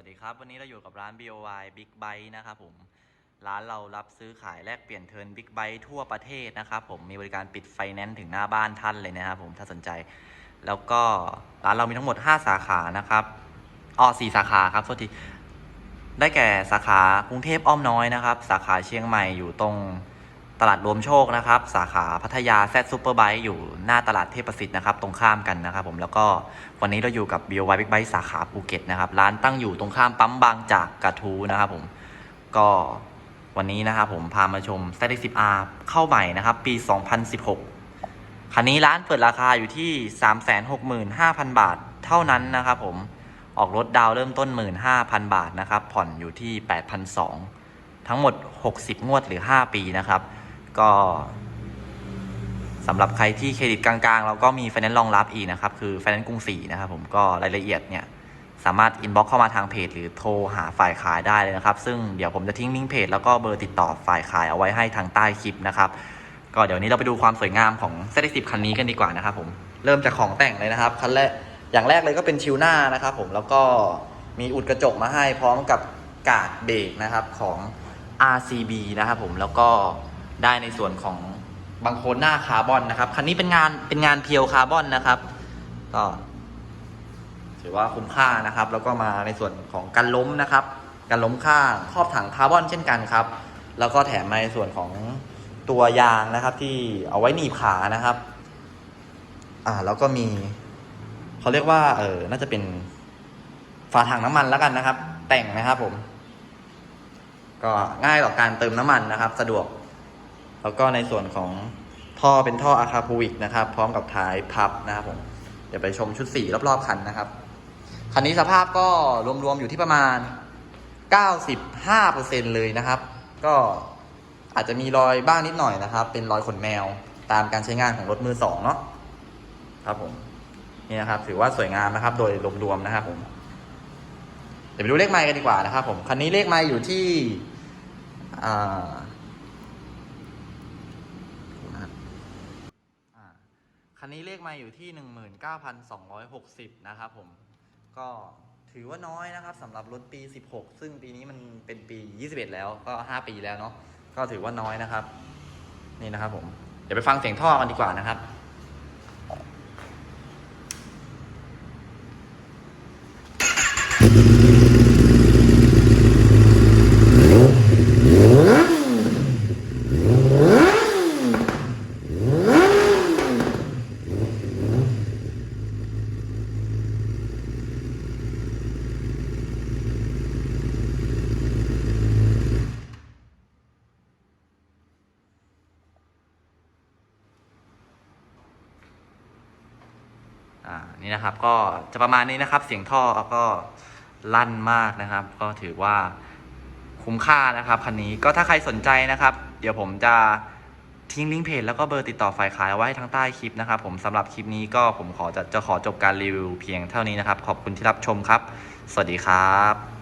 วัสดีครับ วันนี้เราอยู่กับร้าน BOY Big Bike นะครับผม ร้านเรารับซื้อขายแลกเปลี่ยนเทิร์น Big Bike ทั่วประเทศนะครับผมมีบริการปิดไฟแนนซ์ถึงหน้าบ้านท่านเลยนะครับผมถ้าสนใจ แล้วก็ร้านเรามีทั้งหมด 5 สาขานะครับอ๋อ4สาขาครับโทษทีได้แก่สาขากรุงเทพอ้อมน้อยนะครับ สาขาเชียงใหม่อยู่ตรง ตลาดรวมโชคนะครับ สาขาพัทยาแซดซูเปอร์ไบค์อยู่หน้าตลาดเทพประสิทธิ์นะครับ ตรงข้ามกันนะครับผมแล้วก็วันนี้เราอยู่กับ b ี y Big Bike สาขาภูเก็ตนะครับ ร้านตั้งอยู่ตรงข้ามปั๊มบางจากกระทูนะครับผมก็วันนี้นะครับผมพามาชม z 1 0 R เข้าใหม่นะครับ ปี 2016 คันนี้ร้านเปิดราคาอยู่ที่ 365,000 บาทเท่านั้นนะครับผมออกรถดาวเริ่มต้น 15,000 บาทนะครับผ่อนอยู่ที่ 8,200ทั้งหมด 60 งวดหรือ 5 ปีนะครับ ก็สำหรับใครที่เครดิตกลางๆ เราก็มีไฟแนนซ์รองรับอีกนะครับ คือไฟแนนซ์กรุงศรีนะครับผมก็รายละเอียดเนี่ยสามารถอินบ็อกเข้ามาทางเพจ หรือโทรหาฝ่ายขายได้เลยนะครับ ซึ่งเดี๋ยวผมจะทิ้งลิงก์เพจแล้วก็เบอร์ติดต่อฝ่ายขายเอาไว้ให้ทางใต้คลิปนะครับ ก็เดี๋ยวนี้เราไปดูความสวยงามของเซตสิบคันนี้กันดีกว่านะครับผมเริ่มจากของแต่งเลยนะครับคันแรกอย่างแรกเลยก็เป็นชิวหน้านะครับ ผมแล้วก็มีอุดกระจกมาให้พร้อมกับกาดเบรกนะครับของ RCB นะครับผมแล้วก็ ได้ในส่วนของบางโคนหน้าคาร์บอนนะครับ คันนี้เป็นงานเป็นงานเพียวคาร์บอนนะครับ ก็ถือว่าคุ้มค่านะครับ แล้วก็มาในส่วนของการล้มนะครับการล้มข้างครอบถังคาร์บอนเช่นกันครับ แล้วก็แถมมาในส่วนของตัวยางนะครับ ที่เอาไว้หนีบขานะครับ อ่าแล้วก็มีเขาเรียกว่าเออน่าจะเป็นฝาถังน้ำมันแล้วกันนะครับ แต่งนะครับผม ก็ง่ายต่อการเติมน้ำมันนะครับ สะดวก แล้วก็ในส่วนของท่อเป็นท่ออะคาพูวิกนะครับ พร้อมกับท้ายพับนะครับผม เดี๋ยวไปชมชุดสีรอบๆคันนะครับ คันนี้สภาพก็รวมๆอยู่ที่ประมาณ 95%เลยนะครับ ก็อาจจะมีรอยบ้างนิดหน่อยนะครับ เป็นรอยขนแมวตามการใช้งานของรถมือสองเนาะครับผมนี่นะครับถือว่าสวยงามนะครับ โดยรวมๆนะครับผมเดี๋ยวไปดูเลขไมล์กันดีกว่านะครับผมคันนี้เลขไมล์อยู่ที่ อ่าดูนะครับอ่า นนี้เลขมาอยู่ที่หนึ่งหมื่นเก้าพันสองร้อยหกสิบนะครับผม ก็ถือว่าน้อยนะครับสำหรับรถปี 16 ซึ่งปีนี้มันเป็นปี 21 แล้วก็ 5 ปีแล้วเนาะก็ถือว่าน้อยนะครับ นี่นะครับผม เดี๋ยวไปฟังเสียงท่อกันดีกว่านะครับ อ่านี่นะครับก็จะประมาณนี้นะครับเสียงท่อก็ลั่นมากนะครับ ก็ถือว่าคุ้มค่านะครับคันนี้ก็ถ้าใครสนใจนะครับ เดี๋ยวผมจะทิ้งลิงก์เพจแล้วก็เบอร์ติดต่อฝ่ายขายไว้ทางใต้คลิปนะครับ ผมสำหรับคลิปนี้ก็ผมขอจะจะขอจบการรีวิวเพียงเท่านี้นะครับ ขอบคุณที่รับชมครับ สวัสดีครับ